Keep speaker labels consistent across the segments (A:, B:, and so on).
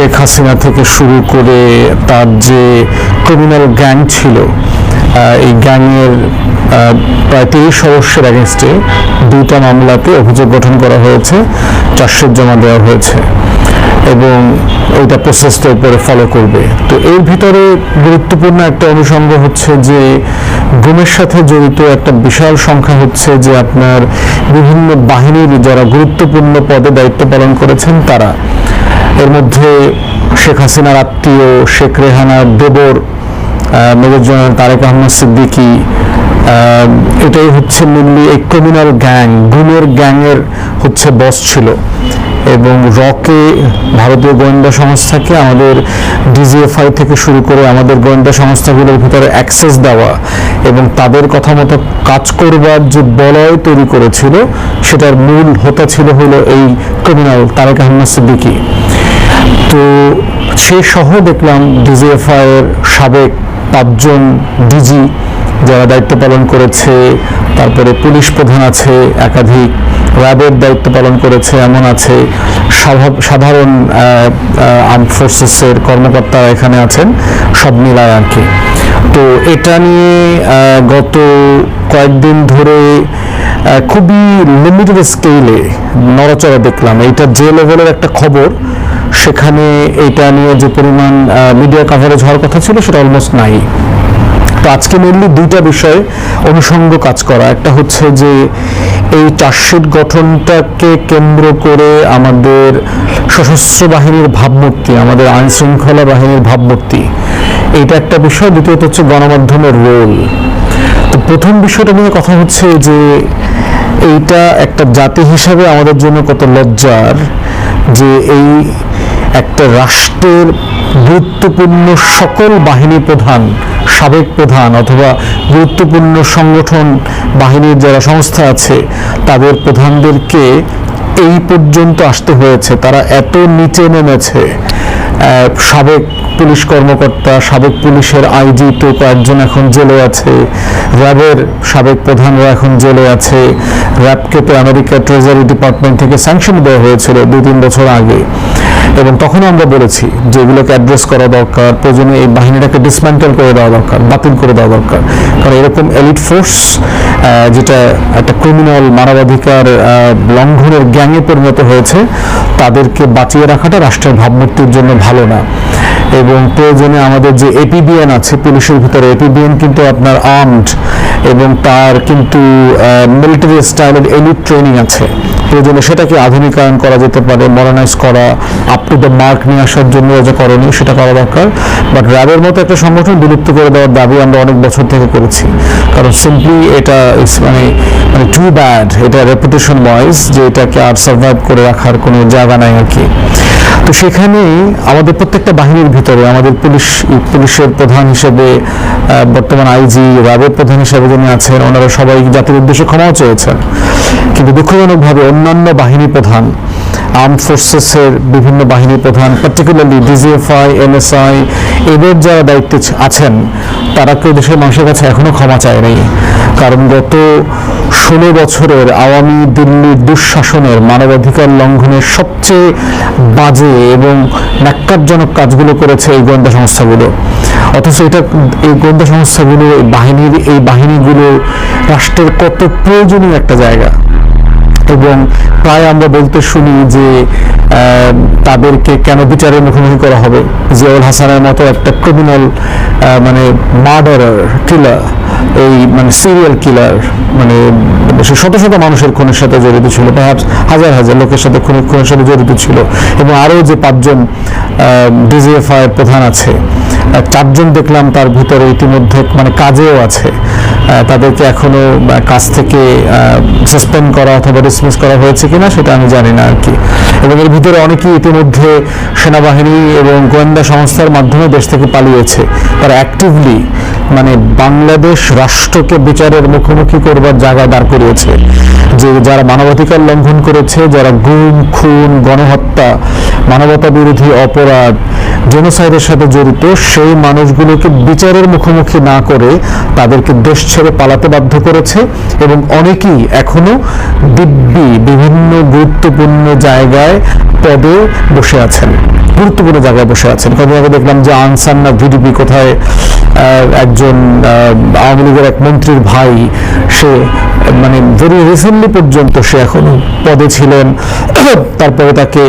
A: শেখ হাসিনা থেকে শুরু করে তার যে ক্রিমিনাল গ্যাং ছিল এই গ্যাংয়ের প্রায় তিরিশ সদস্যের অ্যাগেনস্টে দুইটা মামলাতে অভিযোগ গঠন করা হয়েছে, চার্জশিট জমা দেওয়া হয়েছে এবং ওইটা প্রসেসটা উপরে ফলো করবে। তো এর ভিতরে গুরুত্বপূর্ণ একটা অনুষঙ্গ হচ্ছে যে গুমের সাথে জড়িত একটা বিশাল সংখ্যা হচ্ছে যে আপনার বিভিন্ন বাহিনীর যারা গুরুত্বপূর্ণ পদে দায়িত্ব পালন করেছেন তারা। এর মধ্যে শেখ হাসিনার আত্মীয়, শেখ রেহানা দেবর মেজর জেনারেল তারেক আহমদ সিদ্দিকী এটাই হচ্ছে মেনলি এই ক্রিমিনাল গ্যাং গুমের গ্যাংয়ের হচ্ছে বস ছিল। এবং রকে ভারতীয় গোয়েন্দা সংস্থাকে আমাদের ডিজিএফআই থেকে শুরু করে আমাদের গোয়েন্দা সংস্থাগুলোর ভিতরে অ্যাক্সেস দেওয়া এবং তাদের কথা মতো কাজ করবার যে বলয় তৈরি করেছিল, সেটার মূল হোতা ছিল হলো এই ক্রিমিনাল তারেক আহমদ সিদ্দিকী। তো সে সহ দেখলাম ডিজিএফআই এর সাবেক পাঁচজন ডিজি যারা দায়িত্ব পালন করেছে, তারপরে পুলিশ প্রধান আছে, একাধিক র্যাবের দায়িত্ব পালন করেছে, এমন আছে। সাধারণ আর্ম ফোর্সেসের কর্মকর্তারা এখানে আছেন, সব মিলায় আর কি। তো এটা নিয়ে গত কয়েকদিন ধরে খুবই লিমিটেড স্কেলে নড়াচড়া দেখলাম। এইটা যে লেভেলের একটা খবর, সেখানে এটা নিয়ে যে পরিমাণ মিডিয়া কাভারেজ হওয়ার কথা ছিল, সেটা অলমোস্ট নাই। তো আজকে মেনলি দুইটা বিষয় অনুষঙ্গ কাজ করা। একটা হচ্ছে যে, এই চার্জশিট গঠনটাকে কেন্দ্র করে আমাদের সশস্ত্র বাহিনীর ভাবমূর্তি, আমাদের আইন শৃঙ্খলা বাহিনীর ভাবমূর্তি এটা একটা বিষয়। দ্বিতীয়ত হচ্ছে গণমাধ্যমের রোল তো প্রথম বিষয়টা নিয়ে কথা হচ্ছে যে, এইটা একটা জাতি হিসাবে আমাদের জন্য কত লজ্জার যে এই একটা রাষ্ট্রের গুরুত্বপূর্ণ সকল বাহিনী প্রধান, সাবেক প্রধান অথবা গুরুত্বপূর্ণ সংগঠন, বাহিনীর যারা সংস্থা আছে, তাদের প্রধানদেরকে এই পর্যন্ত আসতে হয়েছে। তারা এত নিচে নেমেছে। সাবেক পুলিশ কর্মকর্তা, সাবেক পুলিশের আইজি তো কয়েকজন এখন জেলে আছে। র্যাবের সাবেক প্রধানরা এখন জেলে আছে। র্যাবকে তো আমেরিকা ট্রেজারি ডিপার্টমেন্ট থেকে স্যাংশন দেওয়া হয়েছিল দু তিন বছর আগে। এবং তখনও আমরা বলেছি যে এগুলোকে অ্যাড্রেস করা দরকার, প্রয়োজনে এই বাহিনীটাকে ডিসম্যান্টেল করে দেওয়া দরকার, বাতিল করে দেওয়া দরকার। কারণ এরকম এলিট ফোর্স যেটা একটা ক্রিমিনাল মানবাধিকার লঙ্ঘনের গ্যাংয়ে পরিণত হয়েছে, তাদেরকে বাঁচিয়ে রাখাটা রাষ্ট্রের ভাবমূর্তির জন্য ভালো না। এবং প্রয়োজনে আমাদের যে এপিবিএন আছে, পুলিশের ভিতরে এপিবিএন কিন্তু আপনার আর্মড এবং তার কিন্তু মিলিটারি স্টাইলের এলিট ট্রেনিং আছে। প্রয়োজনে সেটাকে আধুনিকায়ন করা যেতে পারে মডার্নাইজ করা আপ টু দ্য মার্ক নিয়ে আসার জন্য যে করণীয় সেটা করা দরকার। বাট র্যাবের মতো একটা সংগঠন বিলুপ্ত করে দেওয়ার দাবি আমরা অনেক বছর থেকে করেছি। কারণ সিম্পলি এটা মানে মানে টু ব্যাড এটা রেপুটেশন ওয়াইজ যে এটাকে আর সার্ভাইভ করে রাখার কোনো জায়গা নাই আর কি। তো সেখানে আমাদের প্রত্যেকটা বাহিনীর ভিতরে, আমাদের পুলিশ, পুলিশের প্রধান হিসেবে বর্তমান আইজি র্যাবের প্রধান হিসেবে যিনি আছেন, ওনারা সবাই জাতির উদ্দেশ্যে ক্ষমাও চেয়েছেন। কিন্তু দুঃখজনকভাবে অন্যান্য বাহিনী প্রধান, আর্ম ফোর্সেসের বিভিন্ন বাহিনী প্রধান পার্টিকুলারলি ডিজিএফআই এনএসআই এদের যারা দায়িত্বে আছেন, তারা কেউ দেশের মানুষের কাছে এখনও ক্ষমা চায়নি। কারণ গত ষোলো বছরের আওয়ামী দিল্লির দুঃশাসনের মানবাধিকার লঙ্ঘনের সবচেয়ে বাজে এবং ন্যাক্কারজনক কাজগুলো করেছে এই গোয়েন্দা সংস্থাগুলো। অথচ এটা, এই গোয়েন্দা সংস্থাগুলো বাহিনীর, এই বাহিনীগুলো রাষ্ট্রের কত প্রয়োজনীয় একটা জায়গা। এবং প্রায় আমরা বলতে শুনি যে তাদেরকে কেন বিচারের মুখোমুখি করা হবে? জিয়াউল হাসানের মতো একটা ক্রিমিনাল মানে মার্ডারার কিলার এই মানে সিরিয়াল কিলার মানে সে শত শত মানুষের খুনের সাথে জড়িত ছিল হাজার হাজার লোকের সাথে খুনের খুনের সাথে জড়িত ছিল। এবং আরও যে পাঁচজন ডিজিএফআই প্রধান আছে চারজন দেখলাম তার ভিতরে ইতিমধ্যে মানে কাজেও আছে। তাদেরকে এখনও কাজ থেকে সাসপেন্ড করা অথবা ডিসমিস করা হয়েছে কিনা সেটা আমি জানি না আর কি এবং এর ভিতরে অনেকেই ইতিমধ্যে সেনাবাহিনী এবং গোয়েন্দা সংস্থার মাধ্যমে দেশ থেকে পালিয়েছে। তারা অ্যাক্টিভলি মানে বাংলাদেশ রাষ্ট্রকে বিচারের মুখোমুখি করবার জায়গা দাঁড় করিয়েছে। যে যারা মানবাধিকার লঙ্ঘন করেছে, যারা গুম, খুন, গণহত্যা মানবতা বিরোধী অপরাধ জেনোসাইডের সাথে জড়িত সেই মানুষগুলোকে বিচারের মুখোমুখি না করে তাদেরকে দেশ ছেড়ে পালাতে বাধ্য করেছে এবং অনেকেই এখনও দিব্যি বিভিন্ন গুরুত্বপূর্ণ জায়গায় পদে বসে আছেন, গুরুত্বপূর্ণ জায়গায় বসে আছেন। কদিন আগে দেখলাম যে আনসান না ভিডিপি কোথায় একজন আওয়ামী লীগের এক মন্ত্রীর ভাই, সে মানে ভেরি রিসেন্টলি পর্যন্ত সে এখন পদে ছিলেন। তারপরে তাকে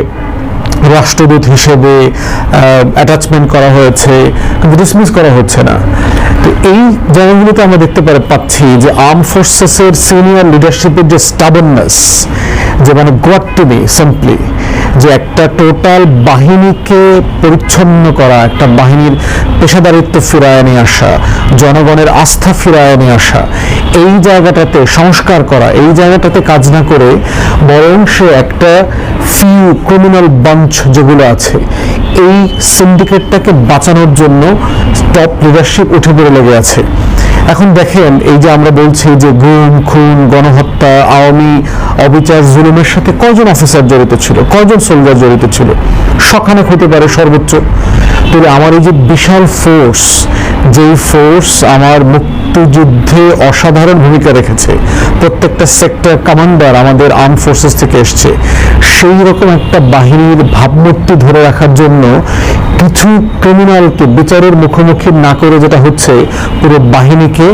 A: রাষ্ট্রদূত হিসেবে অ্যাটাচমেন্ট করা হয়েছে, কিন্তু ডিসমিস করা হচ্ছে না। তো এই জায়গাগুলোতে আমরা দেখতে পারে, পাচ্ছি যে আর্ম ফোর্সেসের সিনিয়র লিডারশিপের যে স্টাবননেস যে মানে গোয়াট টু বি সিম্পলি যে একটা টোটাল বাহিনীকে পরিচ্ছন্ন করা, একটা বাহিনীর পেশাদারিত্ব ফিরায় নিয়ে আসা, জনগণের আস্থা ফিরায় নিয়ে আসা এই জায়গাটাতে সংস্কার করা, এই জায়গাটাতে কাজ না করে বরং সে একটা ফিউ ক্রিমিনাল বাঞ্চ যেগুলো আছে, এই সিন্ডিকেটটাকে বাঁচানোর জন্য টপ লিডারশিপ উঠে পড়ে লেগে আছে। এখন দেখেন, এই যে আমরা বলছি যে গুম, খুন, গণহত্যা, আওয়ামী, অবিচার, জুলুমের সাথে কজন অফিসার জড়িত ছিল? কজন সোলজার জড়িত ছিল? সখানেক হতে পারে সর্বোচ্চ। তবে আমার এই যে বিশাল ফোর্স যেই ফোর্স আমার মুক্তিযুদ্ধে অসাধারণ ভূমিকা রেখেছে, প্রত্যেকটা সেক্টর কমান্ডার আমাদের আর্ম ফোর্সেস থেকে এসছে, সেই রকম একটা বাহিনীর ভাবমূর্তি ধরে রাখার জন্য কিছু ক্রিমিনালকে বিচারের মুখোমুখি না করে যেটা হচ্ছে, পুরো বাহিনীকে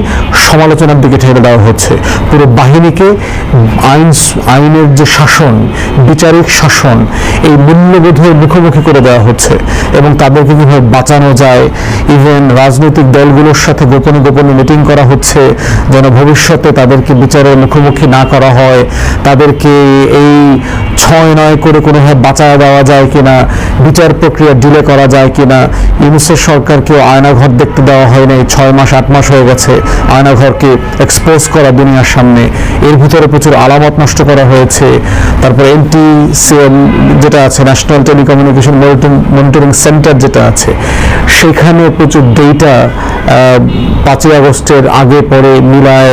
A: সমালোচনার দিকে ঠেলে দেওয়া হচ্ছে। পুরো বাহিনীকে আইন আইনের যে শাসন, বিচারিক শাসন, এই মূল্যবোধের মুখোমুখি করে দেওয়া হচ্ছে এবং তাদেরকে কীভাবে বাঁচানো যায় ইভেন রাজনৈতিক দলগুলোর সাথে গোপনে গোপনে মিটিং করা হচ্ছে, যেন ভবিষ্যতে তাদেরকে বিচারের মুখোমুখি না করা হয়, তাদেরকে এই ছয় নয় করে কোনোভাবে বাঁচায় দেওয়া যায় কিনা, বিচার প্রক্রিয়া ডিলে করা যায় কিনা? ইউনিসেফ সরকারকেও আয়নাঘর দেখতে দেওয়া হয় নাই। ছয় মাস, আট মাস হয়ে গেছে। আয়নাঘরকে এক্সপোজ করা দুনিয়ার সামনে। এর ভিতরে প্রচুর আলামত নষ্ট করা হয়েছে। তারপর এনটি যেটা আছে ন্যাশনাল টেলিকমিউনিকেশন মনিটরিং সেন্টার যেটা আছে, সেখানে প্রচুর ডেটা পাঁচই আগস্টের আগে পরে মিলায়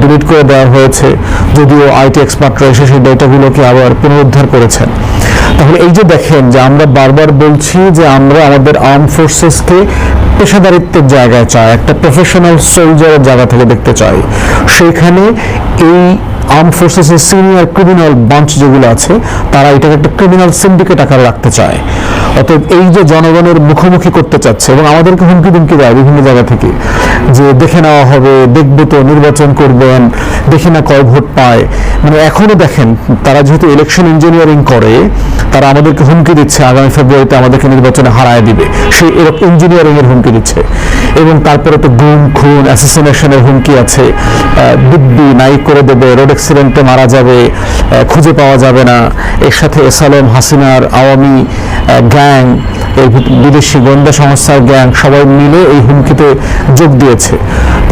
A: ডিলিট করে দেওয়া হয়েছে। যদিও আইটি এক্সপার্টরা এসে সেই ডেটাগুলোকে আবার পুনরুদ্ধার করেছেন। তাহলে এই যে দেখেন যে আমরা বারবার বলছি যে আমরা আমাদের আর্ম ফোর্সেসকে পেশাদারিত্বের জায়গায় চাই, একটা প্রফেশনাল সোলজারের জায়গা থেকে দেখতে চাই। সেখানে এই আর্ম ফোর্সেসের সিনিয়র ক্রিমিনাল বাঞ্চ যেগুলো আছে, তারা এটাকে একটা ক্রিমিনাল সিন্ডিকেট আকারে রাখতে চায়। অতএব এই যে জনগণের মুখোমুখি করতে চাচ্ছে এবং আমাদেরকে হুমকি দুমকি দেয় বিভিন্ন জায়গা থেকে, যে দেখে নেওয়া হবে, দেখবে তো নির্বাচন করবেন, দেখে না কয় ভোট পায়। মানে এখনও দেখেন, তারা যেহেতু ইলেকশন ইঞ্জিনিয়ারিং করে তারা আমাদেরকে হুমকি দিচ্ছে, আগামী ফেব্রুয়ারিতে আমাদেরকে নির্বাচনে হারায় দিবে। সেই এরকম ইঞ্জিনিয়ারিং এর হুমকি দিচ্ছে। এবং তারপরে তো গুম, খুন অ্যাসোসিনেশনের হুমকি আছে। দিব্যি নাইক করে দেবে রোড অ্যাক্সিডেন্টে মারা যাবে খুঁজে পাওয়া যাবে না। এর সাথে এসালম, হাসিনার, আওয়ামী গ্যাং, এই বিদেশি গোয়েন্দা সংস্থার গ্যাং সবাই মিলে এই হুমকিতে যোগ দিয়েছে।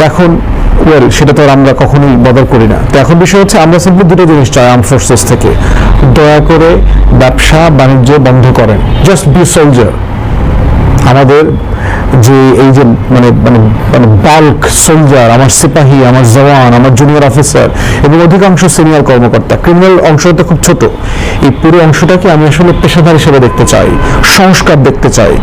A: এখন সেটা তো আমরা কখনোই বদল করি না। তো এখন বিষয় হচ্ছে আমরা সিম্পলি দুটো জিনিস চাই আর্ম ফোর্সেস থেকে। দয়া করে ব্যবসা বাণিজ্য বন্ধ করেন। জাস্ট বি সোলজার আমাদের যে এই যে মানে মানে মানে বাল্ক সোলজার আমার সিপাহী, আমার জওয়ান, আমার জুনিয়র অফিসার এবং অধিকাংশ সিনিয়র কর্মকর্তা ক্রিমিনাল অংশটা খুব ছোট। এই পুরো অংশটাকে আমি আসলে পেশাদার হিসেবে দেখতে চাই, সংস্কার দেখতে চাই।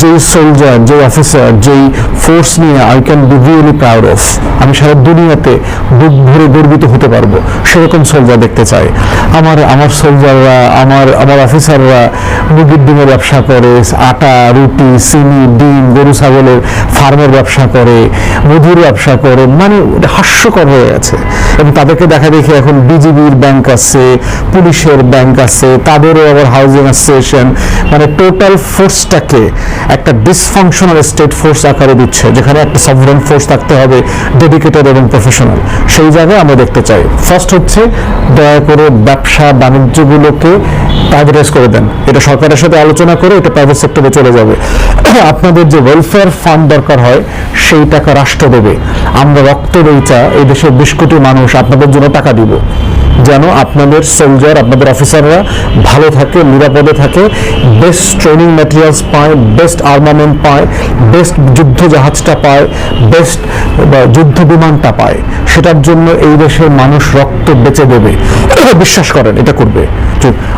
A: যেই সোলজার যেই অফিসার যেই ফোর্স নিয়ে I can be really proud of আমি সারা দুনিয়াতে বুক ভরে গর্বিত হতে পারব, সেরকম সোলজার দেখতে চাই। আমার আমার সোলজাররা আমার আমার অফিসাররা মুরগির ডিমের ব্যবসা করে, আটা, রুটি চিনি ডিম গরু, ছাগলের ফার্মের ব্যবসা করে মধুর ব্যবসা করে মানে হাস্যকর হয়ে গেছে। এবং তাদেরকে দেখা দেখি এখন বিজিবির ব্যাংক আছে পুলিশের ব্যাংক আছে, তাদেরও আবার হাউজিং অ্যাসোসিয়েশন মানে টোটাল ফোর্সটাকে একটা ডিসফাংশনাল স্টেট ফোর্স আকারে দিচ্ছে, যেখানে একটা সভরেন ফোর্স থাকতে হবে ডেডিকেটেড এবং প্রফেশনাল সেই জায়গায় আমরা দেখতে চাই। ফার্স্ট হচ্ছে, দয়া করে ব্যবসা বাণিজ্যগুলোকে প্রাইভেটাইজ করে দেন। এটা সরকারের সাথে আলোচনা করে এটা প্রাইভেট সেক্টরে চলে যাবে। আপনাদের যে ওয়েলফেয়ার ফান্ড দরকার হয়, সেই টাকা রাষ্ট্র দেবে। আমরা রক্ত বেচা এই দেশের বিশ কোটি মানুষ, আপনাদের জন্য টাকা দিব। যেন আপনাদের সোলজার আপনাদের অফিসাররা ভালো থাকে, নিরাপদে থাকে বেস্ট ট্রেনিং ম্যাটেরিয়ালস পায় বেস্ট আর্মামেন্ট পায় বেস্ট যুদ্ধ জাহাজটা পায় বেস্ট যুদ্ধ বিমানটা পায়। সেটার জন্য এই দেশের মানুষ রক্ত বেঁচে দেবে। বিশ্বাস করেন, এটা করবে।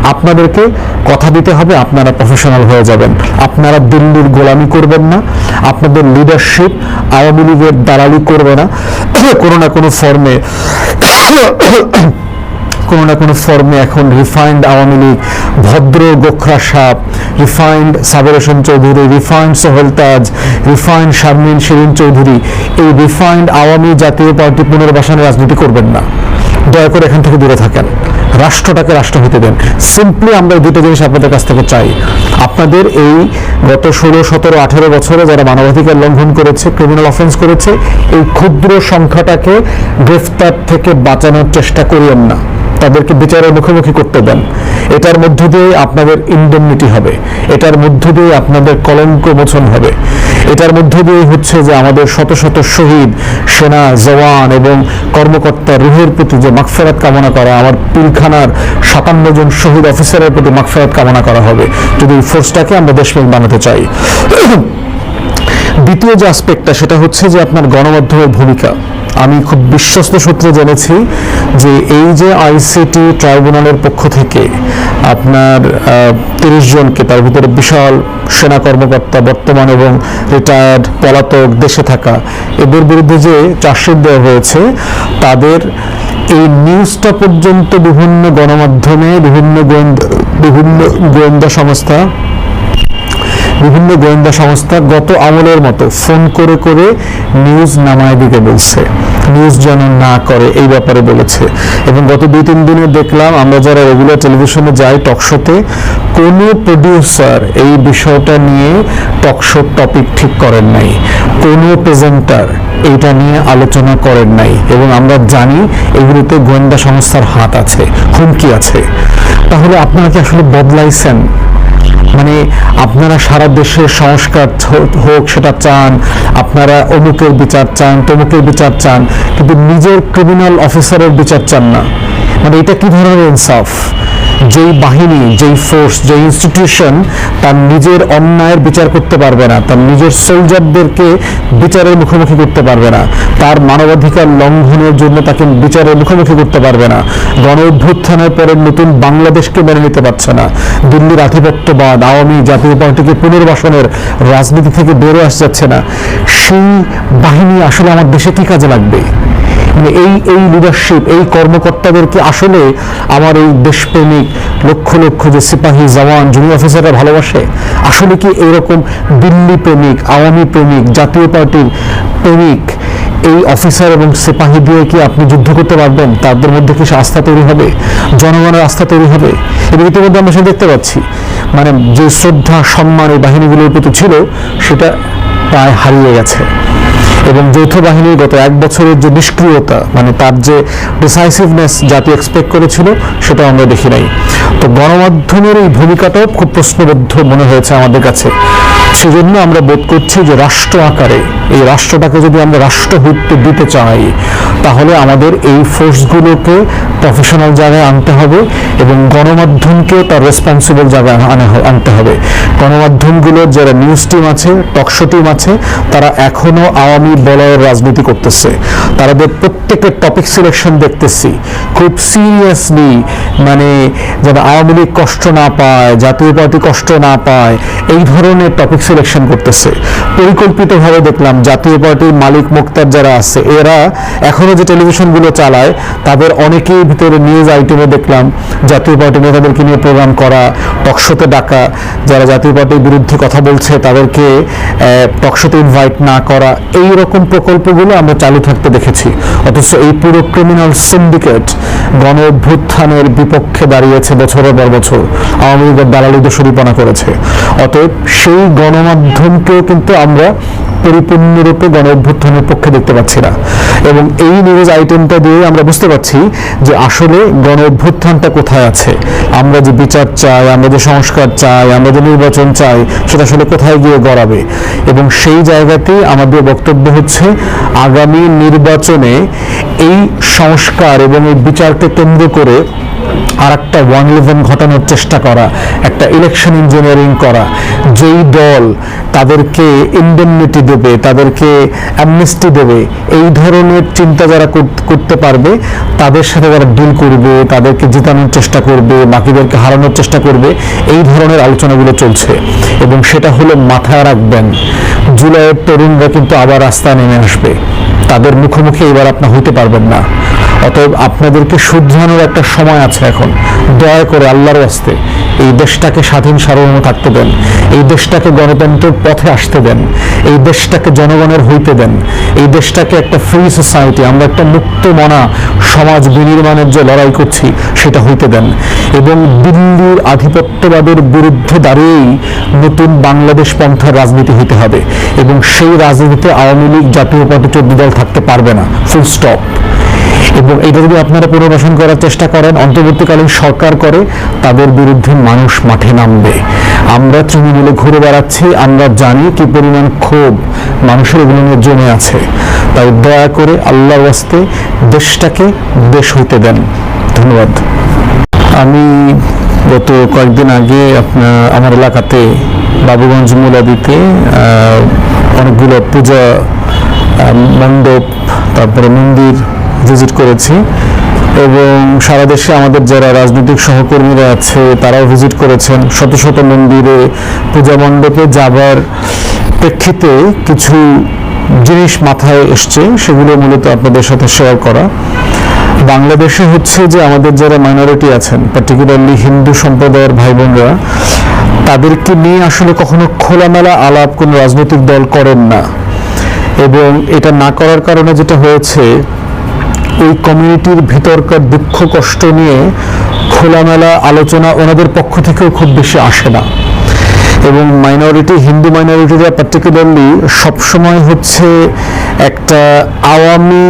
A: আপনাদেরকে কথা দিতে হবে, আপনারা প্রফেশনাল হয়ে যাবেন। আপনারা দিল্লির গোলামি করবেন না। আপনাদের লিডারশিপ আওয়ামী লীগের দালালি করবে না। কোনো না কোনো ফর্মে কোনো না কোনো ফর্মে এখন রিফাইন্ড আওয়ামী লীগ, ভদ্র গোখরা সাপ refined Saber Hossain Chowdhury refined Sohel Taj refined Sharmin Shirin Chowdhury, এই রিফাইন্ড আওয়ামী জাতীয় পার্টি পুনর্বাসনের রাজনীতি করবেন না। দয়া করে এখান থেকে দূরে থাকেন। রাষ্ট্রটাকে রাষ্ট্র হতে দেন। সিম্পলি আমরা দুটো জিনিস আপনাদের কাছ থেকে চাই। আপনাদের এই গত ষোলো, সতেরো, আঠেরো বছরে যারা মানবাধিকার লঙ্ঘন করেছে ক্রিমিনাল অফেন্স করেছে, এই ক্ষুদ্র সংখ্যাটাকে গ্রেফতার থেকে বাঁচানোর চেষ্টা করিয়েন না। তাদেরকে বিচারের মুখোমুখি করতে দেন। এটার মধ্য দিয়ে আপনাদের ইন্ডেমনিটি হবে। এটার মধ্য দিয়ে আপনাদের কলঙ্ক মোচন হবে। এটার মধ্য দিয়ে হচ্ছে যে আমাদের শত শত শহীদ, সেনা, জওয়ান এবং কর্মকর্তার রুহের প্রতি যে মাগফেরাত কামনা করা, আমার পিলখানার সাতান্ন জন শহীদ অফিসারের প্রতি মাগফেরাত কামনা করা হবে। যদি ফোর্সটাকে আমরা দেশপ্রেম বানাতে চাই। দ্বিতীয় যে আসপেক্টটা সেটা হচ্ছে যে আপনার গণমাধ্যমের ভূমিকা। আমি খুব বিশ্বস্ত সূত্রে জেনেছি যে এই যে আইসিটি ট্রাইব্যুনালের পক্ষ থেকে আপনার তিরিশ জনকে তার ভিতরে বিশাল সেনা কর্মকর্তা, বর্তমান এবং রিটায়ার্ড পলাতক দেশে থাকা, এদের বিরুদ্ধে যে চার্জশিট দেওয়া হয়েছে, তাদের এই নিউজটা পর্যন্ত বিভিন্ন গণমাধ্যমে, বিভিন্ন গোয়েন্দা বিভিন্ন গোয়েন্দা সংস্থা, বিভিন্ন গোয়েন্দা সংস্থা গত আমলের মতো ফোন করে করে নিউজ নামায় দিতে বলছে। নিউজ যেন না করে, এই ব্যাপারে বলেছে। এবং গত দুই তিন দিনে দেখলাম, আমরা যারা রেগুলার টেলিভিশনে যাই টকশোতে কোনো প্রডিউসার এই বিষয়টা নিয়ে টকশোর টপিক ঠিক করেন নাই। কোনো প্রেজেন্টার এইটা নিয়ে আলোচনা করেন নাই। এবং আমরা জানি এগুলোতে গোয়েন্দা সংস্থার হাত আছে, হুমকি আছে। তাহলে আপনারা কি আসলে বদলাইছেন? মানে আপনারা সারা দেশের সংস্কার হোক, সেটা চান, আপনারা অমুকের বিচার চান, তমুকের বিচার চান, কিন্তু নিজের ক্রিমিনাল অফিসারের বিচার চান না। মানে এটা কি ধরনের ইনসাফ যেই বাহিনী, যেই ফোর্স যেই ইনস্টিটিউশন তার নিজের অন্যায়ের বিচার করতে পারবে না, তার নিজের সোলজারদেরকে বিচারের মুখোমুখি করতে পারবে না, তার মানবাধিকার লঙ্ঘনের জন্য তাকে বিচারের মুখোমুখি করতে পারবে না, গণ অভ্যুত্থানের পরে নতুন বাংলাদেশকে মেনে নিতে পারছে না, দিল্লির আধিপত্যবাদ, আওয়ামী জাতীয় পার্টিকে পুনর্বাসনের রাজনীতি থেকে বেরো আসতে যাচ্ছে না, সেই বাহিনী আসলে আমার দেশে কি কাজে লাগবে? এই এই লিডারশিপ এই কর্মকর্তাদেরকে আসলে আমার এই দেশপ্রেমিক লক্ষ লক্ষ যে সিপাহী জওয়ান জুনিয়র অফিসাররা ভালোবাসে, আসলে কি এইরকম দিল্লি প্রেমিক, আওয়ামী প্রেমিক, জাতীয় পার্টির প্রেমিক এই অফিসার এবং সিপাহী দিয়ে কি আপনি যুদ্ধ করতে পারবেন? তাদের মধ্যে কি আস্থা তৈরি হবে? জনগণের আস্থা তৈরি হবে? এবং ইতিমধ্যে আমরা সেটা দেখতে পাচ্ছি। মানে যে শ্রদ্ধা, সম্মান এই বাহিনীগুলোর প্রতি ছিল, সেটা প্রায় হারিয়ে গেছে। এবং যৌথ বাহিনীর গত এক বছরের যে নিষ্ক্রিয়তা মানে তার যে ডিসাইসিভনেস জাতি এক্সপেক্ট করেছিল সেটা আমরা দেখি নাই। তো গণমাধ্যমের এই ভূমিকাটাও খুব প্রশ্নবদ্ধ মনে হয়েছে আমাদের কাছে। সেজন্য আমরা বোধ করছি যে রাষ্ট্র আকারে, এই রাষ্ট্রটাকে যদি আমরা রাষ্ট্র দিতে চাই তাহলে আমাদের এই ফোর্সগুলোকে প্রফেশনাল জায়গায় আনতে হবে এবং গণমাধ্যমকেও তার রেসপন্সিবল জায়গায় আনা আনতে হবে। গণমাধ্যমগুলোর যারা নিউজ টিম আছে টকশো টিম আছে, তারা এখনও আওয়ামী বলয়ের রাজনীতি করতেছে। তাদের প্রত্যেকের টপিক সিলেকশন দেখতেছি। খুব সিরিয়াসলি মানে যেন আওয়ামী লীগ কষ্ট না পায়, জাতীয় পার্টি কষ্ট না পায়, এই ধরনের টপিক সিলেকশন করতেছে। পরিকল্পিতভাবে দেখলাম জাতীয় পার্টির মালিক মুক্তার যারা আছে, এরা এখনও যে টেলিভিশনগুলো চালায়, তাদের অনেকেই ভিতরে নিউজ আইটেমে দেখলাম, জাতীয় পার্টি নেতাদেরকে নিয়ে প্রোগ্রাম করা টকশোতে ডাকা, যারা জাতীয় পার্টির বিরুদ্ধে কথা বলছে, তাদেরকে টকশোতে ইনভাইট না করা এই রকম প্রকল্পগুলো আমরা চালু থাকতে দেখেছি। অথচ এই পুরো ক্রিমিনাল সিন্ডিকেট গণ অভ্যুত্থানের বিপক্ষে দাঁড়িয়েছে বছরের পর বছর। আওয়ামী লীগের দালালি দোষরীপনা করেছে। অতএব সেই গণমাধ্যমকেও কিন্তু আমরা পরিপূর্ণরূপে গণ অভ্যুত্থানের পক্ষে দেখতে পাচ্ছি না। এবং এই নিউজ আইটেমটা দিয়ে আমরা বুঝতে পারছি যে আসলে গণ অভ্যুত্থানটা কোথায় আছে। আমরা যে বিচার চাই, আমরা যে সংস্কার চাই, আমরা যে নির্বাচন চাই, সেটা আসলে কোথায় গিয়ে গড়াবে? এবং সেই জায়গাতেই আমাদের বক্তব্য হচ্ছে, আগামী নির্বাচনে এই সংস্কার এবং এই বিচারকে কেন্দ্র করে আর একটা ওয়ান ইলেভেন ঘটানোর চেষ্টা করা, একটা ইলেকশন ইঞ্জিনিয়ারিং করা। যেই দল তাদেরকে ইন্ডেমনিটি দেবে, তাদেরকে অ্যামনেস্টি দেবে, এই ধরনের চিন্তা যারা করতে পারবে, তাদের সাথে যারা ডিল করবে, তাদেরকে জেতানোর চেষ্টা করবে, বাকিদেরকে হারানোর চেষ্টা করবে, এই ধরনের আলোচনাগুলো চলছে। এবং সেটা হলো মাথায় রাখবেন, জুলাইয়ের তরুণরা কিন্তু আবার রাস্তায় নেমে আসবে। তাদের মুখোমুখি এবার আপনার হইতে পারবেন না। অতএব আপনাদেরকে শুধরানোর একটা সময় আছে এখন। দয়া করে আল্লাহর রাস্তে এই দেশটাকে স্বাধীন সার্বভৌম থাকতে দেন। এই দেশটাকে গণতন্ত্রের পথে আসতে দেন। এই দেশটাকে জনগণের হইতে দেন। এই দেশটাকে একটা ফ্রি সোসাইটি আমরা একটা মুক্ত মনা সমাজ বিনির্মাণের যে লড়াই করছি, সেটা হইতে দেন। এবং দিল্লির আধিপত্যবাদের বিরুদ্ধে দাঁড়িয়েই নতুন বাংলাদেশ পন্থার রাজনীতি হইতে হবে। এবং সেই রাজনীতিতে আওয়ামী লীগ জাতীয় পার্টি চোদ্দ দল থাকতে পারবে না। ফুল স্টপ এবং এটা যদি আপনারা পুনর্বাসন করার চেষ্টা করেন, অন্তর্বর্তীকালীন সরকার করে, তাদের বিরুদ্ধে মানুষ মাঠে নামবে। আমরা তৃণমূলে ঘুরে বেড়াচ্ছি, আমরা জানি কি পরিমাণ ক্ষোভ মানুষের এগুলো জমে আছে। তাই দয়া করে আল্লাহর ওয়াস্তে দেশটাকে দেশ হইতে দেন। ধন্যবাদ। আমি গত কয়েকদিন আগে আপনার, আমার এলাকাতে বাবুগঞ্জ মুলাদিতে অনেকগুলো পূজা মণ্ডপ, তারপরে মন্দির ভিজিট করেছি এবং সারা দেশে আমাদের যারা রাজনৈতিক সহকর্মীরা আছে, তারাও ভিজিট করেছেন। শত শত মন্দিরে, পূজা মণ্ডপে যাবার প্রেক্ষিতে কিছু জিনিস মাথায় এসছে, সেগুলো মূলত আপনাদের সাথে শেয়ার করা। বাংলাদেশে হচ্ছে যে আমাদের যারা মাইনরিটি আছেন পার্টিকুলারলি হিন্দু সম্প্রদায়ের ভাই বোনরা তাদেরকে নিয়ে আসলে কখনো খোলামেলা আলাপ কোনো রাজনৈতিক দল করেন না। এবং এটা না করার কারণে যেটা হয়েছে ওই কমিউনিটির ভিতরকার দুঃখ, কষ্ট নিয়ে খোলামেলা আলোচনা ওনাদের পক্ষ থেকেও খুব বেশি আসে না। এবং মাইনরিটি হিন্দু মাইনরিটিরা পার্টিকুলারলি সবসময় হচ্ছে একটা আওয়ামী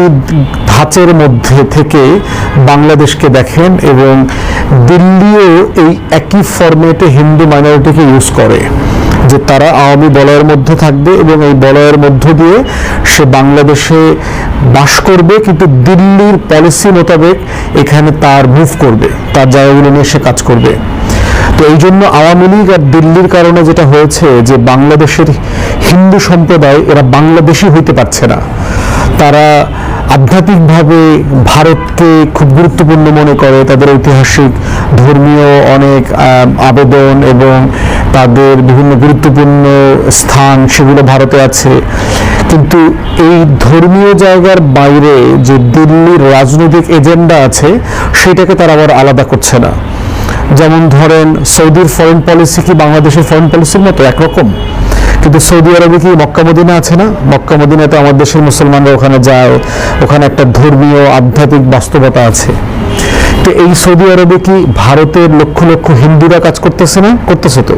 A: ধাঁচের মধ্যে থেকে বাংলাদেশকে দেখেন এবং দিল্লিও এই একই ফরম্যাটে হিন্দু মাইনরিটিকে ইউজ করে। যে তারা আওয়ামী বলয়ের মধ্যে থাকবে এবং এই বলয়ের মধ্য দিয়ে সে বাংলাদেশে বাস করবে, কিন্তু দিল্লির পলিসি মোতাবেক এখানে তার মুভ করবে, তার জায়গাগুলো নিয়ে সে কাজ করবে। তো এই জন্য আওয়ামী লীগ আর দিল্লির কারণে যেটা হয়েছে যে বাংলাদেশের হিন্দু সম্প্রদায় এরা বাংলাদেশি হইতে পারছে না। তারা আধ্যাত্মিকভাবে ভারতকে খুব গুরুত্বপূর্ণ মনে করে, তাদের ঐতিহাসিক ধর্মীয় অনেক আবেদন এবং তাদের বিভিন্ন গুরুত্বপূর্ণ স্থান সেগুলো ভারতে আছে। কিন্তু এই ধর্মীয় জায়গার বাইরে যে দিল্লির রাজনৈতিক এজেন্ডা আছে, সেটাকে তারা আবার আলাদা করছে না। যেমন ধরেন, সৌদির ফরেন পলিসি কি বাংলাদেশের ফরেন পলিসির মতো একরকম? কিন্তু সৌদি আরবে কি মক্কা মদিনা আছে না? মক্কা মদিনা তো আমার দেশের মুসলমানরা ওখানে যায়, ওখানে একটা ধর্মীয় আধ্যাত্মিক বাস্তবতা আছে। তো এই সৌদি আরবে কি ভারতের লক্ষ লক্ষ হিন্দুরা কাজ করতেছে না? করতেছে তো।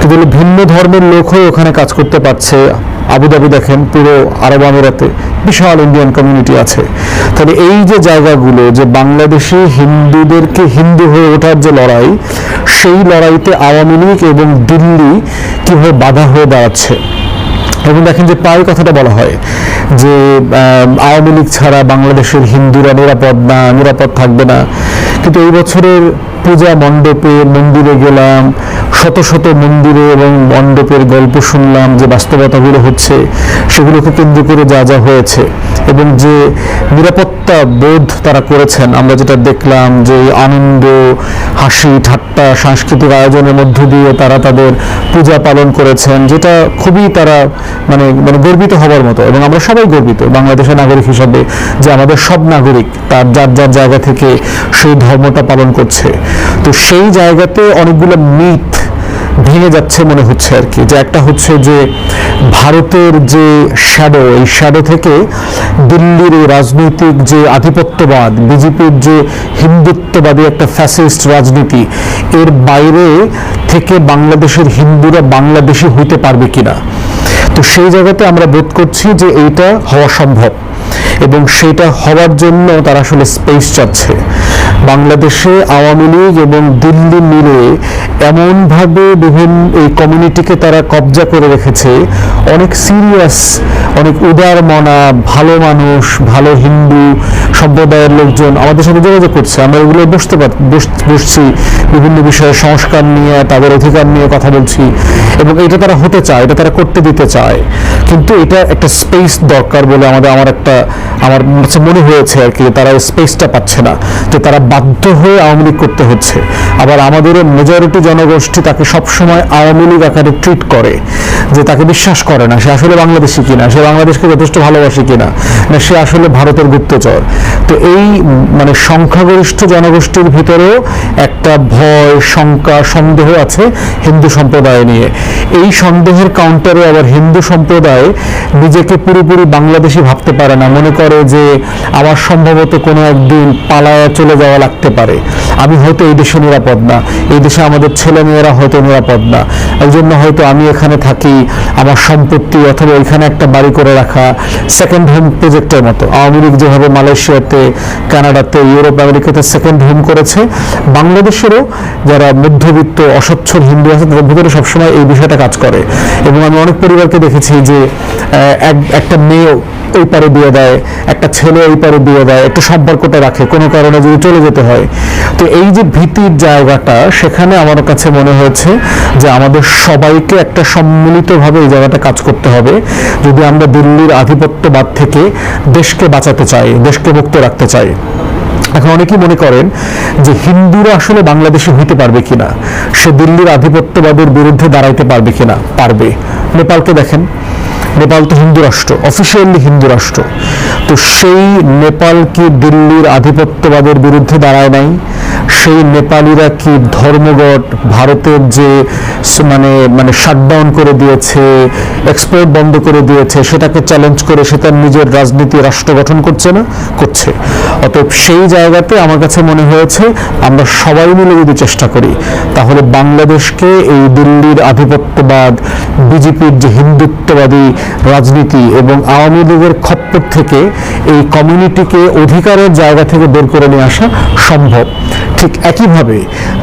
A: কিন্তু ভিন্ন ধর্মের লোক হয়ে ওখানে কাজ করতে পারছে। আবুধাবি দেখেন, পুরো আরব আমিরাতে বিশাল ইন্ডিয়ান কমিউনিটি আছে। তাহলে এই যে জায়গাগুলো যে বাংলাদেশি হিন্দুদেরকে হিন্দু হয়ে ওঠার যে লড়াই, সেই লড়াইতে আওয়ামী লীগ এবং দিল্লি কীভাবে বাধা হয়ে দাঁড়াচ্ছে? এবং দেখেন যে প্রায় কথাটা বলা হয় যে আওয়ামী লীগ ছাড়া বাংলাদেশের হিন্দুরা নিরাপদ না, নিরাপদ থাকবে না। কিন্তু এই বছরের পূজা মণ্ডপে মন্দিরে গেলাম, শত শত মন্দিরে এবং মণ্ডপের গল্প শুনলাম যে বাস্তবতাগুলো হচ্ছে, সেগুলোকে কেন্দ্র করে যা যা হয়েছে এবং যে নিরাপত্তা বোধ তারা করেছেন। আমরা যেটা দেখলাম যে আনন্দ হাসি ঠাট্টা সাংস্কৃতিক আয়োজনের মধ্য দিয়ে তারা তাদের পূজা পালন করেছেন, যেটা খুবই তারা মানে মানে গর্বিত হবার মতো এবং আমরা সবাই গর্বিত। বাংলাদেশের নাগরিক হিসাবে যে আমাদের সব নাগরিক তার যার যার জায়গা থেকে সেই ধর্মটা পালন করছে। তো সেই জায়গাতে অনেকগুলো মিথ ভেঙে যাচ্ছে মনে হচ্ছে আর কি। যে একটা হচ্ছে যে ভারতের যে শ্যাডো এই শ্যাডো থেকে দিল্লির এই রাজনৈতিক যে আধিপত্যবাদ, বিজেপির যে হিন্দুত্ববাদী একটা ফ্যাসিস্ট রাজনীতি, এর বাইরে থেকে বাংলাদেশের হিন্দুরা বাংলাদেশি হইতে পারবে কিনা? তো সেই জায়গাতে আমরা বোধ করছি যে এইটা হওয়া সম্ভব। এবং সেটা হওয়ার জন্য তারা আসলে স্পেস চাচ্ছে। বাংলাদেশে আওয়ামী লীগ এবং দিল্লি মিলে এমনভাবে বিভিন্ন এই কমিউনিটিকে তারা কবজা করে রেখেছে। অনেক সিরিয়াস অনেক উদার মনা, ভালো মানুষ, ভালো হিন্দু সম্প্রদায়ের লোকজন আমাদের সাথে যোগাযোগ করছে। আমরা এগুলো বসতে পার বসছি বিভিন্ন বিষয়ে সংস্কার নিয়ে, তাদের অধিকার নিয়ে কথা বলছি এবং এটা তারা হতে চায়, এটা তারা করতে দিতে চায়। কিন্তু এটা একটা স্পেস দরকার বলে আমাদের, আমার একটা আমার মনে হয়েছে আর কি তারা স্পেসটা পাচ্ছে না, যে তারা বাধ্য হয়ে আওয়ামী লীগ করতে হচ্ছে। আবার আমাদের মেজরিটি জনগোষ্ঠী তাকে সবসময় আওয়ামী লীগ আকারে ট্রিট করে, যে তাকে বিশ্বাস করে না, সে আসলে বাংলাদেশি কিনা, সে বাংলাদেশকে যথেষ্ট ভালোবাসে কিনা, না সে আসলে ভারতের গুপ্তচর। তো এই মানে সংখ্যাগরিষ্ঠ জনগোষ্ঠীর ভিতরেও একটা ভয়, শঙ্কা, সন্দেহ আছে হিন্দু সম্প্রদায় নিয়ে। এই সন্দেহের কাউন্টারে আবার হিন্দু সম্প্রদায় নিজেকে পুরোপুরি বাংলাদেশি ভাবতে পারে না, মনে করে যে আমার সম্ভবত কোনো একদিন পালায়া চলে যাওয়া লাগতে পারে। আমি হয়তো এই দেশে নিরাপদ না, এই দেশে আমাদের ছেলেমেয়েরা হয়তো নিরাপদ না। এই জন্য হয়তো আমি এখানে থাকি আমার সম্পত্তি অথবা এখানে একটা বাড়ি করে রাখা সেকেন্ড হোম প্রজেক্টের মতো। আওয়ামী লীগ যেভাবে মালয়েশিয়াতে, কানাডাতে, ইউরোপ, আমেরিকাতে সেকেন্ড হোম করেছে, বাংলাদেশেরও যারা মধ্যবিত্ত অসচ্ছল হিন্দু আছে, তাদের ভিতরে সবসময় এই বিষয়টা কাজ করে। এবং আমি অনেক পরিবারকে দেখেছি যে এক- একটা মেয়ে ওই পারে বিয়ে দেয়, একটা ছেলে ওই পারে দিয়ে দেয়, একটা সম্পর্কটা রাখে। কোনো কারণে যদি চলে যেতে হয়, তো এই যে ভীতির জায়গাটা, সেখানে আমার কাছে মনে হয়েছে যে আমাদের সবাইকে একটা সম্মিলিতভাবে এই জায়গাটা কাজ করতে হবে। যদি আমরা দিল্লির আধিপত্যবাদ থেকে দেশকে বাঁচাতে চাই, দেশকে মুক্ত রাখতে চাই। এখন অনেকেই মনে করেন যে হিন্দুরা আসলে বাংলাদেশে হইতে পারবে কিনা? সে দিল্লির আধিপত্যবাদের বিরুদ্ধে দাঁড়াইতে পারবে কিনা? পারবে। নেপালকে দেখেন। নেপাল তো হিন্দু রাষ্ট্র অফিসিয়ালি হিন্দু রাষ্ট্র তো সেই নেপাল কি দিল্লির আধিপত্যবাদের বিরুদ্ধে দাঁড়ায় নাই। সেই নেপালিরা কি ধর্মঘট ভারতের যে মানে মানে শাটডাউন করে দিয়েছে এক্সপোর্ট বন্ধ করে দিয়েছে, সেটাকে চ্যালেঞ্জ করে সে তার নিজের রাজনীতি রাষ্ট্র গঠন করছে না? করছে। অতএব সেই জায়গাতে আমার কাছে মনে হয়েছে আমরা সবাই মিলে যদি চেষ্টা করি, তাহলে বাংলাদেশকে এই দিল্লির আধিপত্যবাদ, বিজেপির যে হিন্দুত্ববাদী রাজনীতি এবং আওয়ামী লীগের খপ্পর থেকে এই কমিউনিটিকে অধিকারের জায়গা থেকে বের করে নিয়ে আসা সম্ভব। ঠিক একইভাবে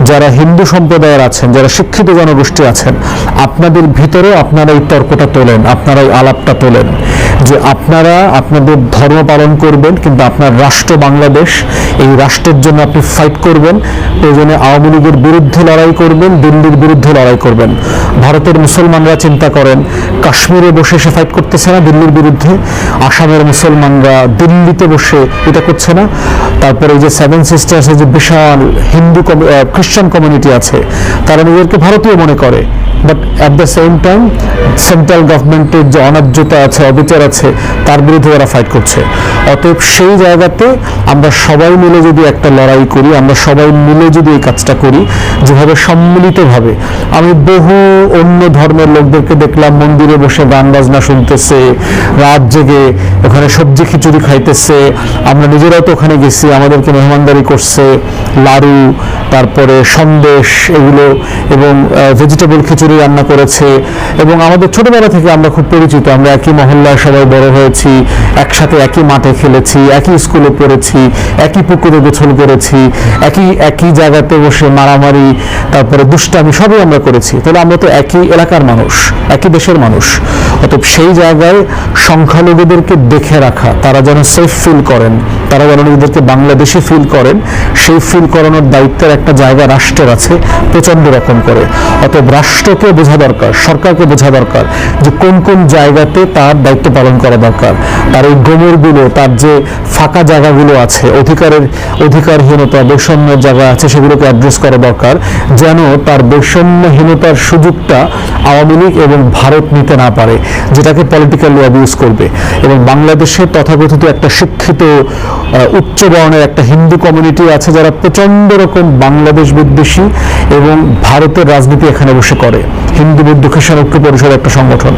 A: যারা হিন্দু সম্প্রদায়ের আছেন, যারা শিক্ষিত জনগোষ্ঠী আছেন, আপনাদের ভিতরেও আপনারা এই তর্কটা তোলেন আপনারা এই আলাপটা তোলেন। যে আপনারা আপনাদের ধর্ম পালন করবেন, কিন্তু আপনার রাষ্ট্র বাংলাদেশ, এই রাষ্ট্রের জন্য আপনি ফাইট করবেন, প্রয়োজনে আওয়ামী লীগের বিরুদ্ধে লড়াই করবেন, দিল্লির বিরুদ্ধে লড়াই করবেন। ভারতের মুসলমানরা চিন্তা করেন, কাশ্মীরে বসে সে ফাইট করতেছে না দিল্লির বিরুদ্ধে? আসামের মুসলমানরা দিল্লিতে বসে এটা করছে না? তারপরে যে সেভেন সিস্টার্সের যে বিশাল হিন্দু খ্রিস্টান কমিউনিটি আছে, তারা নিজেদেরকে ভারতীয় মনে করে। But at the same time central গভর্নমেন্টের যে অনার্যতা আছে, অবিচার আছে, তার বিরুদ্ধে ওরা ফাইট করছে। অতএব সেই জায়গাতে আমরা সবাই মিলে যদি একটা লড়াই করি, আমরা সবাই মিলে যদি এই কাজটা করি, যেভাবে সম্মিলিতভাবে, আমি বহু অন্য ধর্মের লোকদেরকে দেখলাম, মন্দিরে বসে গান বাজনা শুনতেছে, রাত জেগে ওখানে সবজি খিচুড়ি খাইতেছে, আমরা নিজেরাও তো ওখানে গেছি, আমাদেরকে মেহমানদারি করছে, লাড়ু, তারপরে সন্দেশ এগুলো, এবং ভেজিটেবল খিচুড়ি রান্না করেছে, এবং আমাদের ছোটবেলা থেকে আমরা খুব পরিচিত, আমরা একই মহল্লায় সবাই বড় হয়েছি, একসাথে একই মাঠে খেলেছি, একই স্কুলে পড়েছি, একই পুকুরে গোছল করেছি, একই একই জায়গাতে বসে মারামারি, তারপরে দুষ্টামি সবই আমরা করেছি। তাহলে আমরা তো একই এলাকার মানুষ, একই দেশের মানুষ। অতএব সেই জায়গায় সংখ্যালঘুদেরকে দেখে রাখা, তারা যেন সেফ ফিল করেন। তারা যেন নিজেদেরকে বাংলাদেশে ফিল করেন। সেই ফিল করানোর দায়িত্বের একটা জায়গা রাষ্ট্রের আছে প্রচণ্ড রকম করে। অতএব রাষ্ট্রকে বোঝা দরকার, সরকারকে বোঝা দরকার যে কোন কোন জায়গাতে তার দায়িত্ব পালন করা দরকার। তার এই গোমরগুলো, তার যে ফাঁকা জায়গাগুলো আছে, অধিকারের অধিকারহীনতা বৈষম্যের জায়গা আছে, সেগুলোকে অ্যাড্রেস করা দরকার, যেন তার বৈষম্যহীনতার সুযোগটা আওয়ামী লীগ এবং ভারত নিতে না পারে, যেটাকে পলিটিক্যালি অ্যাবিউজ করবে। এবং বাংলাদেশে তথাকথিত একটা শিক্ষিত উচ্চ বর্ণের একটা হিন্দু কমিউনিটি আছে যারা প্রচণ্ড রকম বাংলাদেশ বিদ্বেষী এবং ভারতের রাজনীতি এখানে বসে করে। হিন্দু বৌদ্ধ খ্রিস্টান ঐক্য পরিষদ একটা সংগঠন।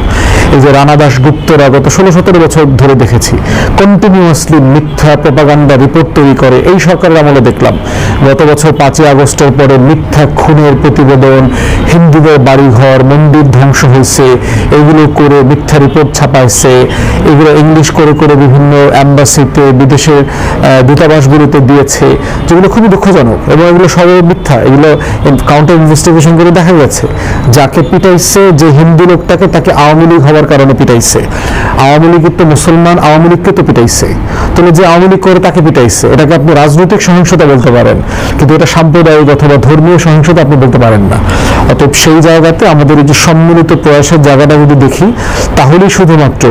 A: এই যে রানা দাস গুপ্তরা গত ষোলো সতেরো বছর ধরে দেখেছি। কন্টিনিউয়াসলি মিথ্যা প্রপাগান্ডা রিপোর্ট তৈরি করে। এই সরকারের আমলে দেখলাম, গত বছর পাঁচই আগস্টের পরে মিথ্যা খুনের প্রতিবেদন, হিন্দুদের বাড়িঘর, মন্দির ধ্বংস হয়েছে, এগুলো করে মিথ্যা রিপোর্ট ছাপাইছে, এগুলো ইংলিশ করে করে বিভিন্ন অ্যাম্বাসিতে বিদেশের দূতাবাসগুলোতে দিয়েছে, যেগুলো খুবই দুঃখজনক এবং এগুলো সবই মিথ্যা। এগুলো কাউন্টার ইনভেস্টিগেশন করে দেখা গেছে, যাকে পিটাইছে যে হিন্দু লোকটাকে তাকে আওয়ামী লীগ হওয়ার কারণে পিটাইছে। আওয়ামী লীগের তো মুসলমান, আওয়ামী লীগকে তো পিটাইছে। তাহলে যে আওয়ামী লীগ করে তাকে পিটাইছে, এটাকে আপনি রাজনৈতিক সহিংসতা বলতে পারেন, কিন্তু এটা সাম্প্রদায়িক অথবা ধর্মীয় সহিংসতা আপনি বলতে পারেন না। অতএব সেই জায়গাতে আমাদের এই যে সম্মিলিত প্রয়াসের জায়গাটা যদি দেখি, তাহলেই শুধুমাত্র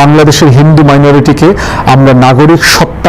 A: বাংলাদেশের হিন্দু মাইনরিটিকে আমরা নাগরিক সত্তা